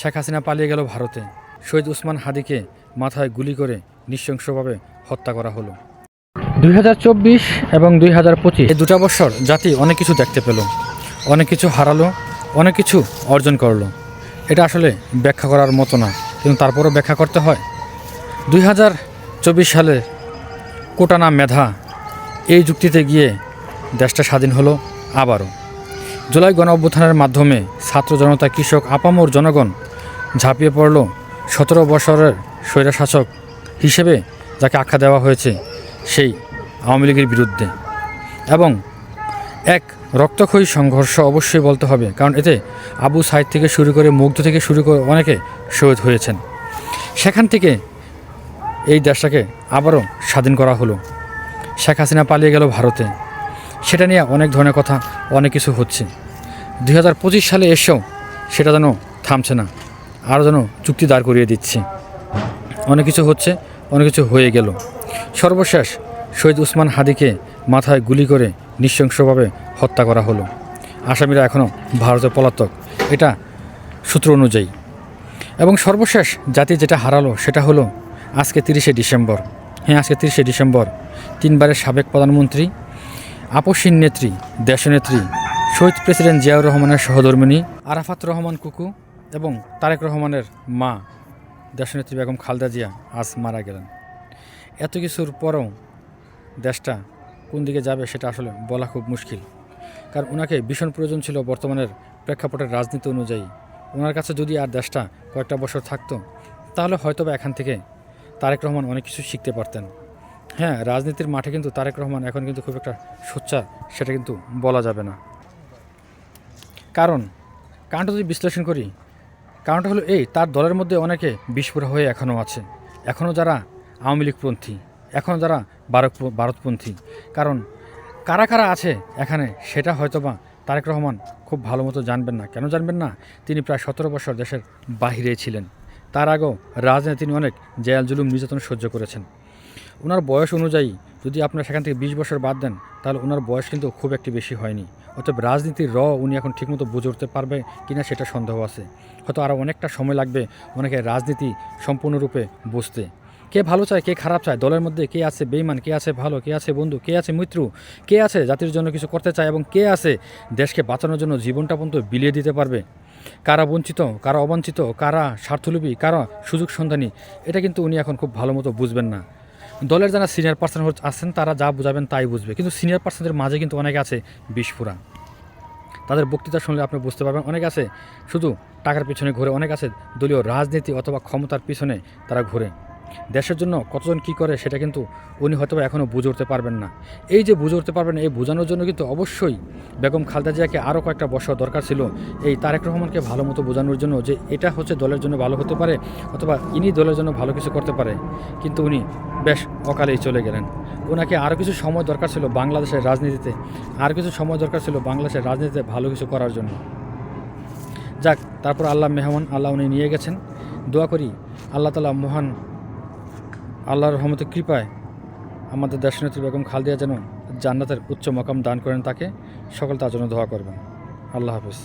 শেখ হাসিনা পালিয়ে গেল ভারতে। শহীদ উসমান হাদিকে মাথায় গুলি করে নৃশংসভাবে হত্যা করা হলো। দুই হাজার চব্বিশ এবং দুই হাজার পঁচিশ এই দুটা বছর জাতি অনেক কিছু দেখতে পেল। অনেক কিছু হারালো অনেক কিছু অর্জন করল। এটা আসলে ব্যাখ্যা করার মতো না কিন্তু তারপরও ব্যাখ্যা করতে হয়। দুই হাজার চব্বিশ সালে কোটানা মেধা এই যুক্তিতে গিয়ে দেশটা স্বাধীন হলো আবারও। জুলাই গণ অভ্যুত্থানের মাধ্যমে ছাত্র জনতা, কৃষক, আপামর জনগণ ঝাঁপিয়ে পড়ল সতেরো বছরের স্বৈরাশাসক হিসেবে যাকে আখ্যা দেওয়া হয়েছে সেই আওয়ামী লীগের বিরুদ্ধে। এবং এক রক্তক্ষয়ী সংঘর্ষ অবশ্যই বলতে হবে, কারণ এতে আবু সাইদ থেকে শুরু করে মুগ্ধ থেকে শুরু করে অনেকে শহীদ হয়েছেন। সেখান থেকে এই দেশটাকে আবারও স্বাধীন করা হলো। শেখ হাসিনা পালিয়ে গেল ভারতে। সেটা নিয়ে অনেক ধরনের কথা, অনেক কিছু হচ্ছে। দুই হাজার পঁচিশ সালে এসেও সেটা যেন থামছে না, আরও যেন চুক্তি দাঁড় করিয়ে দিচ্ছে। অনেক কিছু হচ্ছে, অনেক কিছু হয়ে গেল। সর্বশেষ শহীদ উসমান হাদিকে মাথায় গুলি করে নৃশংসভাবে হত্যা করা হলো। আসামিরা এখনও ভারতে পলাতক, এটা সূত্র অনুযায়ী। এবং সর্বশেষ জাতি যেটা হারালো সেটা হলো আজকে তিরিশে ডিসেম্বর। হ্যাঁ আজকে তিরিশে ডিসেম্বর, তিনবারের সাবেক প্রধানমন্ত্রী আপসীন নেত্রী, দেশনেত্রী, শহীদ প্রেসিডেন্ট জিয়াউর রহমানের সহধর্মিনী আরাফাত রহমান কুকু এবং তারেক রহমানের মা, দেশনেত্রী বেগম খালদা জিয়া আজ মারা গেলেন। এত কিছুর পরও দেশটা কোন দিকে যাবে সেটা আসলে বলা খুব মুশকিল। কারণ ওনাকে ভীষণ প্রয়োজন ছিল বর্তমানের প্রেক্ষাপটের রাজনীতি অনুযায়ী। ওনার কাছে যদি আর দেশটা কয়েকটা বছর থাকতো, তাহলে হয়তোবা এখান থেকে তারেক রহমান অনেক কিছু শিখতে পারতেন। হ্যাঁ রাজনীতির মাঠে কিন্তু তারেক রহমান এখন কিন্তু খুব একটা সোচ্চার, সেটা কিন্তু বলা যাবে না। কারণ, কারণটা যদি বিশ্লেষণ করি, কারণটা হলো এই, তার দলের মধ্যে অনেকে বিস্ফোরা হয়ে এখনও আছে। এখনও যারা আওয়ামী লীগপন্থী, এখনও যারা ভারত ভারতপন্থী। কারণ, কারা কারা আছে এখানে, সেটা হয়তোবা তারেক রহমান খুব ভালো মতো জানবেন না। কেন জানবেন না? তিনি প্রায় সতেরো বছর দেশের বাহিরে ছিলেন। তার আগেও রাজনীতি তিনি অনেক জেল জুলুম নির্যাতন সহ্য করেছেন। ওনার বয়স অনুযায়ী যদি আপনার সেখান থেকে বিশ বছর বাদ দেন, তাহলে ওনার বয়স কিন্তু খুব একটি বেশি হয়নি। অর্থাৎ রাজনীতির র উনি এখন ঠিকমতো বুঝে উঠতে পারবে কিনা সেটা সন্দেহ আছে। হয়তো আরও অনেকটা সময় লাগবে অনেকে রাজনীতি সম্পূর্ণরূপে বুঝতে। কে ভালো চায়, কে খারাপ চায়, দলের মধ্যে কে আছে বেইমান, কে আছে ভালো, কে আছে বন্ধু, কে আছে মিত্র, কে আছে জাতির জন্য কিছু করতে চায় এবং কে আছে দেশকে বাঁচানোর জন্য জীবনটা পর্যন্ত বিলিয়ে দিতে পারবে? কারা বঞ্চিত, কারা অবাঞ্ছিত কারা স্বার্থলোভী, কারা সুযোগ সন্ধানী, এটা কিন্তু উনি এখন খুব ভালো মতো বুঝবেন না। দলের যারা সিনিয়র পার্সন আছেন, তারা যা বুঝাবেন তাই বুঝবে। কিন্তু সিনিয়র পার্সনদের মাঝে কিন্তু অনেকে আছে বিস্ফোরা। তাদের বক্তৃতা শুনলে আপনি বুঝতে পারবেন, অনেক আছে শুধু টাকার পিছনে ঘুরে, অনেক আছে দলীয় রাজনীতি অথবা ক্ষমতার পিছনে তারা ঘুরে। দেশের জন্য কতজন কি করে সেটা কিন্তু উনি হয়তো এখনও বুঝে উঠতে পারবেন না। এই যে বুঝে উঠতে পারবেন, এই বোঝানোর জন্য কিন্তু অবশ্যই বেগম খালদা জিয়াকে আরও কয়েকটা বছর দরকার ছিল। এই তারেক রহমানকে ভালো মতো বোঝানোর জন্য যে এটা হচ্ছে দলের জন্য ভালো হতে পারে অথবা ইনি দলের জন্য ভালো কিছু করতে পারে, কিন্তু উনি বেশ অকালেই চলে গেলেন। ওনাকে আরও কিছু সময় দরকার ছিল বাংলাদেশের রাজনীতিতে, আর কিছু সময় দরকার ছিল বাংলাদেশের রাজনীতিতে ভালো কিছু করার জন্য। যাক, তারপর আল্লাহ মেহমান, আল্লাহ উনি নিয়ে গেছেন। দোয়া করি আল্লাহ তালা মহান আল্লাহর রহমতের কৃপায় আমাদের দেশনেত্রী বেগম খালদিয়া যেন জান্নাতের উচ্চ মকাম দান করেন তাকে। সকল তার জন্য দোয়া করবেন। আল্লাহ হাফিজ।